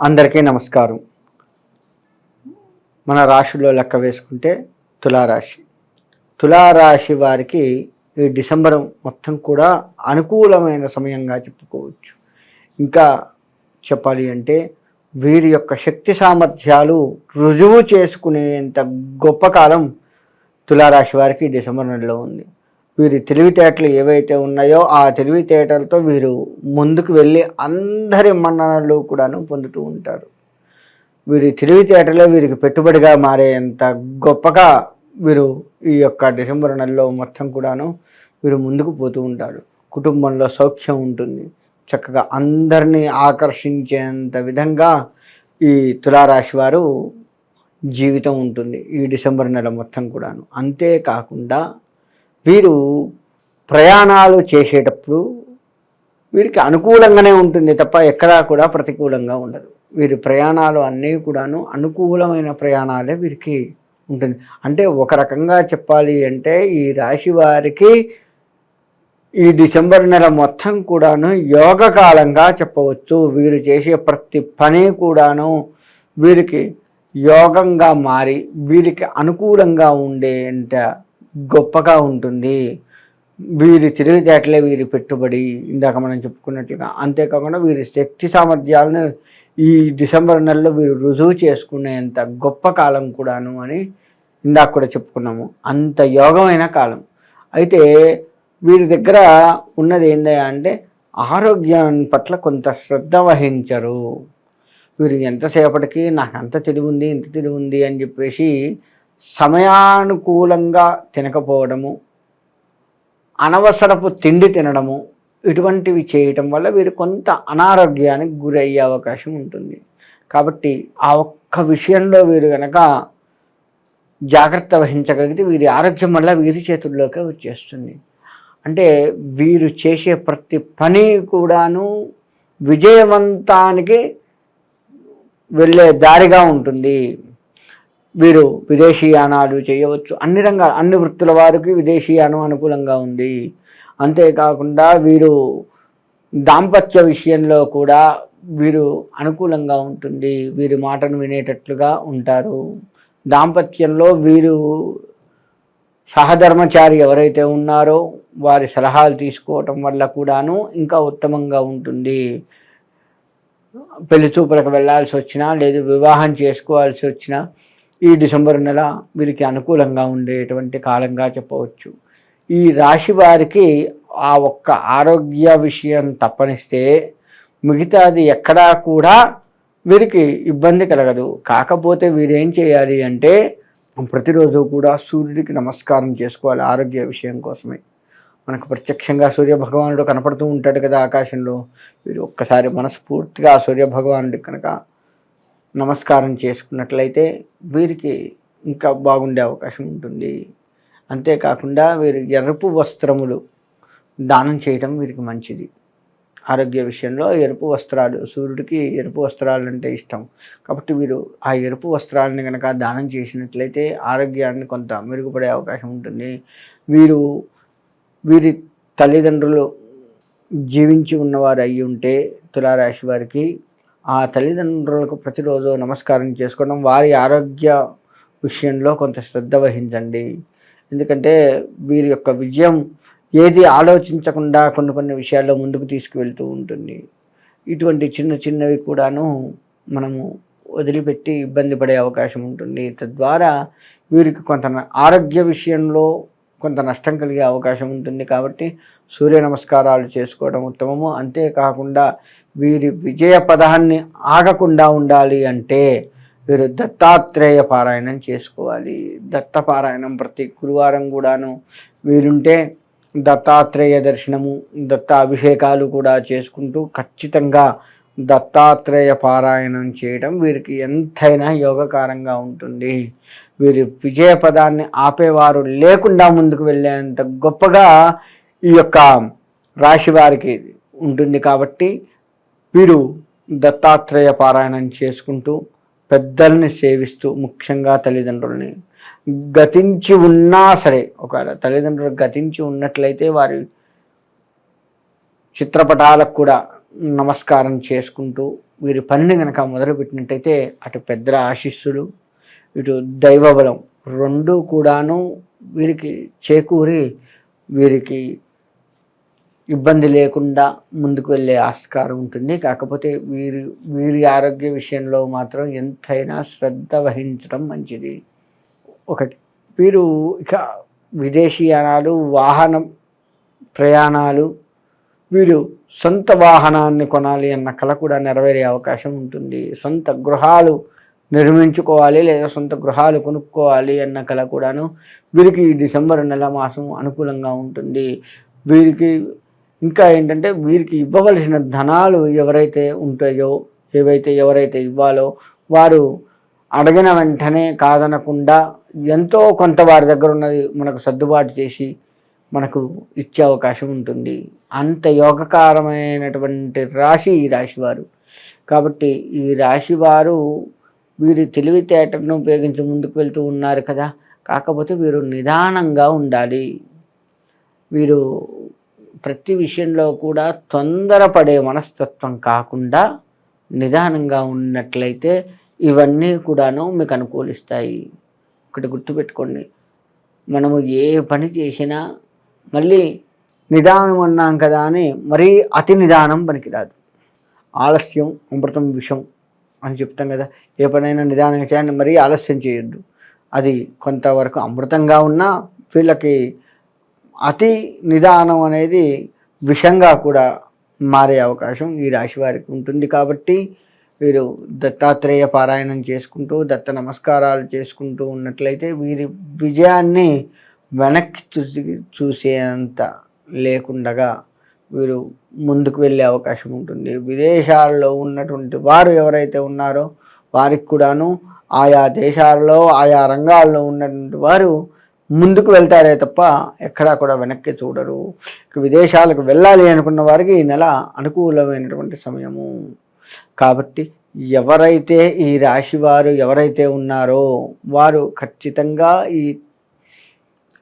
అందరికీ నమస్కారం. మన రాశిలో లెక్క వేసుకుంటే తులారాశి. తులారాశి వారికి ఈ డిసెంబర్ మొత్తం కూడా అనుకూలమైన సమయంగా చెప్పుకోవచ్చు. ఇంకా చెప్పాలి అంటే వీరి యొక్క శక్తి సామర్థ్యాలు రుజువు చేసుకునేంత గొప్ప కాలం తులారాశి వారికి డిసెంబర్ నెలలో ఉంది. వీరి తెలివితేటలు ఏవైతే ఉన్నాయో ఆ తెలివితేటలతో వీరు ముందుకు వెళ్ళి అందరి మన్ననలు కూడాను పొందుతూ ఉంటారు. వీరి తెలివితేటలే వీరికి పెట్టుబడిగా మారేంత గొప్పగా వీరు ఈ యొక్క డిసెంబర్ నెలలో మొత్తం కూడాను వీరు ముందుకు పోతూ ఉంటారు. కుటుంబంలో సౌఖ్యం ఉంటుంది. చక్కగా అందరినీ ఆకర్షించేంత విధంగా ఈ తులారాశి వారు జీవితం ఉంటుంది ఈ డిసెంబర్ నెల మొత్తం కూడాను. అంతేకాకుండా వీరు ప్రయాణాలు చేసేటప్పుడు వీరికి అనుకూలంగానే ఉంటుంది తప్ప ఎక్కడా కూడా ప్రతికూలంగా ఉండదు. వీరి ప్రయాణాలు అన్నీ కూడాను అనుకూలమైన ప్రయాణాలే వీరికి ఉంటుంది. అంటే ఒక రకంగా చెప్పాలి అంటే ఈ రాశి వారికి ఈ డిసెంబర్ నెల మొత్తం కూడాను యోగ కాలంగా చెప్పవచ్చు. వీరు చేసే ప్రతి పని కూడాను వీరికి యోగంగా మారి వీరికి అనుకూలంగా ఉండేంత గొప్పగా ఉంటుంది. వీరి తెలివితేటలే వీరి పెట్టుబడి ఇందాక మనం చెప్పుకున్నట్లుగా. అంతేకాకుండా వీరి శక్తి సామర్థ్యాలను ఈ డిసెంబర్ నెలలో వీరు రుజువు చేసుకునేంత గొప్ప కాలం కూడాను అని ఇందాక కూడా చెప్పుకున్నాము. అంత యోగమైన కాలం. అయితే వీరి దగ్గర ఉన్నది ఏందయ్యా అంటే ఆరోగ్యం పట్ల కొంత శ్రద్ధ వహించరు. వీరు ఎంతసేపటికి నాకు అంత తెలివి ఉంది ఇంత తెలివి ఉంది అని చెప్పేసి సమయానుకూలంగా తినకపోవడము అనవసరపు తిండి తినడము ఇటువంటివి చేయటం వల్ల వీరు కొంత అనారోగ్యానికి గురయ్యే అవకాశం ఉంటుంది. కాబట్టి ఆ ఒక్క విషయంలో వీరు కనుక జాగ్రత్త వహించగలిగితే వీరి ఆరోగ్యం వల్ల వీరి చేతుల్లోకే వచ్చేస్తుంది. అంటే వీరు చేసే ప్రతి పని కూడాను విజయవంతానికి వెళ్ళే దారిగా ఉంటుంది. వీరు విదేశీయానాలు చేయవచ్చు. అన్ని రంగాలు అన్ని వృత్తుల వారికి విదేశీయానం అనుకూలంగా ఉంది. అంతేకాకుండా వీరు దాంపత్య విషయంలో కూడా వీరు అనుకూలంగా ఉంటుంది. వీరి మాటను వినేటట్లుగా ఉంటారు. దాంపత్యంలో వీరు సహధర్మచారి ఎవరైతే ఉన్నారో వారి సలహాలు తీసుకోవటం వల్ల కూడాను ఇంకా ఉత్తమంగా ఉంటుంది. పెళ్ళి చూపులకు వెళ్ళాల్సి వచ్చినా లేదు వివాహం చేసుకోవాల్సి వచ్చినా ఈ డిసెంబర్ నెల వీరికి అనుకూలంగా ఉండేటువంటి కాలంగా చెప్పవచ్చు. ఈ రాశి వారికి ఆ ఒక్క ఆరోగ్య విషయం తప్పనిస్తే మిగతాది ఎక్కడా కూడా వీరికి ఇబ్బంది కలగదు. కాకపోతే వీరేం చేయాలి అంటే ప్రతిరోజు కూడా సూర్యుడికి నమస్కారం చేసుకోవాలి ఆరోగ్య విషయం కోసమే. మనకు ప్రత్యక్షంగా సూర్య భగవానుడు కనపడుతూ ఉంటాడు కదా ఆకాశంలో. వీరు ఒక్కసారి మనస్ఫూర్తిగా ఆ సూర్య కనుక నమస్కారం చేసుకున్నట్లయితే వీరికి ఇంకా బాగుండే అవకాశం ఉంటుంది. అంతేకాకుండా వీరు ఎరుపు వస్త్రములు దానం చేయడం వీరికి మంచిది. ఆరోగ్య విషయంలో ఎరుపు వస్త్రాలు సూర్యుడికి ఎరుపు వస్త్రాలు అంటే ఇష్టం. కాబట్టి వీరు ఆ ఎరుపు వస్త్రాలని కనుక దానం చేసినట్లయితే ఆరోగ్యాన్ని కొంత మెరుగుపడే అవకాశం ఉంటుంది. వీరు వీరి తల్లిదండ్రులు జీవించి ఉన్నవారు అయి ఉంటే తులారాశి వారికి ఆ తల్లిదండ్రులకు ప్రతిరోజు నమస్కారం చేసుకోవడం వారి ఆరోగ్య విషయంలో కొంత శ్రద్ధ వహించండి. ఎందుకంటే వీరి యొక్క విజయం ఏది ఆలోచించకుండా కొన్ని కొన్ని విషయాల్లో ముందుకు తీసుకువెళ్తూ ఉంటుంది. ఇటువంటి చిన్న చిన్నవి కూడాను మనము వదిలిపెట్టి ఇబ్బంది పడే అవకాశం ఉంటుంది. తద్వారా వీరికి కొంత ఆరోగ్య విషయంలో కొంత నష్టం కలిగే అవకాశం ఉంటుంది కాబట్టి సూర్య నమస్కారాలు చేసుకోవడం ఉత్తమము. అంతేకాకుండా వీరి విజయ పదాన్ని ఆగకుండా ఉండాలి అంటే వీరు దత్తాత్రేయ పారాయణం చేసుకోవాలి. దత్త పారాయణం ప్రతి గురువారం కూడాను వీరుంటే దత్తాత్రేయ దర్శనము దత్త అభిషేకాలు కూడా చేసుకుంటూ ఖచ్చితంగా దత్తాత్రేయ పారాయణం చేయడం వీరికి ఎంతైనా యోగకారంగా ఉంటుంది. వీరి విజయ పదాన్ని ఆపేవారు లేకుండా ముందుకు వెళ్ళేంత గొప్పగా ఈ యొక్క రాశి వారికి ఉంటుంది కాబట్టి వీరు దత్తాత్రేయ పారాయణం చేసుకుంటూ పెద్దల్ని సేవిస్తూ ముఖ్యంగా తల్లిదండ్రుల్ని గతించి ఉన్నా సరే ఒకవేళ తల్లిదండ్రులు గతించి ఉన్నట్లయితే వారి చిత్రపటాలకు కూడా నమస్కారం చేసుకుంటూ వీరి పనిని కనుక మొదలుపెట్టినట్టయితే అటు పెద్దల ఆశీస్సులు ఇటు దైవబలం రెండూ కూడాను వీరికి చేకూరి వీరికి ఇబ్బంది లేకుండా ముందుకు వెళ్ళే ఆస్కారం ఉంటుంది. కాకపోతే వీరి వీరి ఆరోగ్య విషయంలో మాత్రం ఎంతైనా శ్రద్ధ వహించడం మంచిది. ఒకటి వీరు ఇక విదేశీయానాలు వాహనం ప్రయాణాలు వీరు సొంత వాహనాన్ని కొనాలి అన్న కళ కూడా నెరవేరే అవకాశం ఉంటుంది. సొంత గృహాలు నిర్మించుకోవాలి లేదా సొంత గృహాలు కొనుక్కోవాలి అన్న కళ కూడాను వీరికి డిసెంబర్ నెల మాసం అనుకూలంగా ఉంటుంది. వీరికి ఇంకా ఏంటంటే వీరికి ఇవ్వవలసిన ధనాలు ఎవరైతే ఉంటాయో ఏవైతే ఎవరైతే ఇవ్వాలో వారు అడిగిన వెంటనే కాదనకుండా ఎంతో కొంత వారి దగ్గర ఉన్నది మనకు సర్దుబాటు చేసి మనకు ఇచ్చే అవకాశం ఉంటుంది. అంత యోగకారమైనటువంటి రాశి ఈ రాశి వారు కాబట్టి ఈ రాశి వీరు తెలివితేటను ఉపయోగించి ముందుకు వెళ్తూ ఉన్నారు కదా. కాకపోతే వీరు నిదానంగా ఉండాలి. వీరు ప్రతి విషయంలో కూడా తొందరపడే మనస్తత్వం కాకుండా నిదానంగా ఉన్నట్లయితే ఇవన్నీ కూడాను మీకు అనుకూలిస్తాయి. ఒకటి గుర్తుపెట్టుకోండి. మనము ఏ పని చేసినా మళ్ళీ నిదానం అన్నాం కదా అని మరీ అతి నిదానం పనికిరాదు. ఆలస్యం అమృతం విషం అని చెప్తాం కదా. ఏ పనైనా నిదానంగా చేయండి మరీ ఆలస్యం చేయొద్దు. అది కొంతవరకు అమృతంగా ఉన్నా వీళ్ళకి అతి నిదానం అనేది విషంగా కూడా మారే అవకాశం ఈ రాశి వారికి ఉంటుంది కాబట్టి వీరు దత్తాత్రేయ పారాయణం చేసుకుంటూ దత్త నమస్కారాలు చేసుకుంటూ ఉన్నట్లయితే వీరి విజయాన్ని వెనక్కి చూసి చూసేంత లేకుండగా వీరు ముందుకు వెళ్ళే అవకాశం ఉంటుంది. విదేశాల్లో ఉన్నటువంటి వారు ఎవరైతే ఉన్నారో వారికి కూడాను ఆయా దేశాల్లో ఆయా రంగాల్లో ఉన్నటువంటి వారు ముందుకు వెళ్తారే తప్ప ఎక్కడా కూడా వెనక్కి చూడరు. విదేశాలకు వెళ్ళాలి అనుకున్న వారికి ఈ నెల అనుకూలమైనటువంటి సమయము. కాబట్టి ఎవరైతే ఈ రాశి వారు ఎవరైతే ఉన్నారో వారు ఖచ్చితంగా ఈ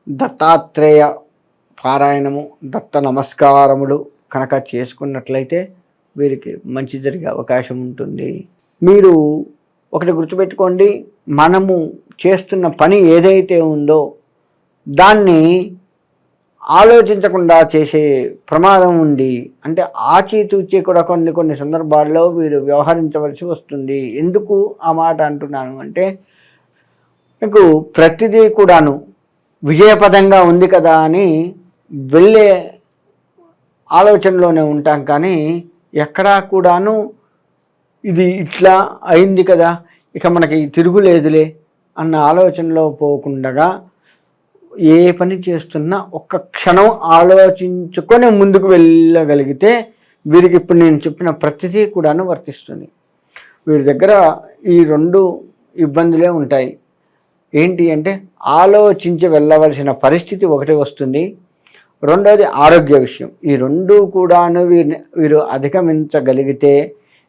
దత్తాత్రేయ పారాయణము దత్త నమస్కారములు కనుక చేసుకున్నట్లయితే వీరికి మంచి జరిగే అవకాశం ఉంటుంది. మీరు ఒకటి గుర్తుపెట్టుకోండి మనము చేస్తున్న పని ఏదైతే ఉందో దాన్ని ఆలోచించకుండా చేసే ప్రమాదం ఉంది. అంటే ఆచితూచి కూడా కొన్ని కొన్ని సందర్భాల్లో వీరు వ్యవహరించవలసి వస్తుంది. ఎందుకు ఆ మాట అంటున్నాను అంటే మీకు ప్రతిదీ కూడాను విజయపదంగా ఉంది కదా అని వెళ్ళే ఆలోచనలోనే ఉంటాం కానీ ఎక్కడా కూడాను ఇది ఇట్లా అయింది కదా ఇక మనకి తిరుగులేదులే అన్న ఆలోచనలో పోకుండగా ఏ పని చేస్తున్నా ఒక్క క్షణం ఆలోచించుకొని ముందుకు వెళ్ళగలిగితే వీరికి ఇప్పుడు నేను చెప్పిన ప్రతిదీ కూడాను వర్తిస్తుంది. వీరి దగ్గర ఈ రెండు ఇబ్బందులే ఉంటాయి. ఏంటి అంటే ఆలోచించి వెళ్ళవలసిన పరిస్థితి ఒకటి వస్తుంది. రెండోది ఆరోగ్య విషయం. ఈ రెండు కూడాను వీరిని వీరు అధిగమించగలిగితే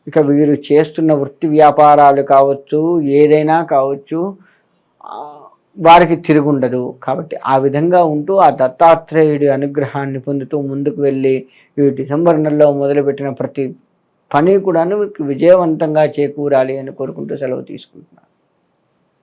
ఇక వీరు చేస్తున్న వృత్తి వ్యాపారాలు కావచ్చు ఏదైనా కావచ్చు వారికి తిరుగుండదు. కాబట్టి ఆ విధంగా ఉంటూ ఆ దత్తాత్రేయుడి అనుగ్రహాన్ని పొందుతూ ముందుకు వెళ్ళి ఈ డిసెంబర్ నెలలో మొదలుపెట్టిన ప్రతి పని కూడాను విజయవంతంగా చేకూరాలి అని కోరుకుంటూ సెలవు తీసుకుంటున్నాను.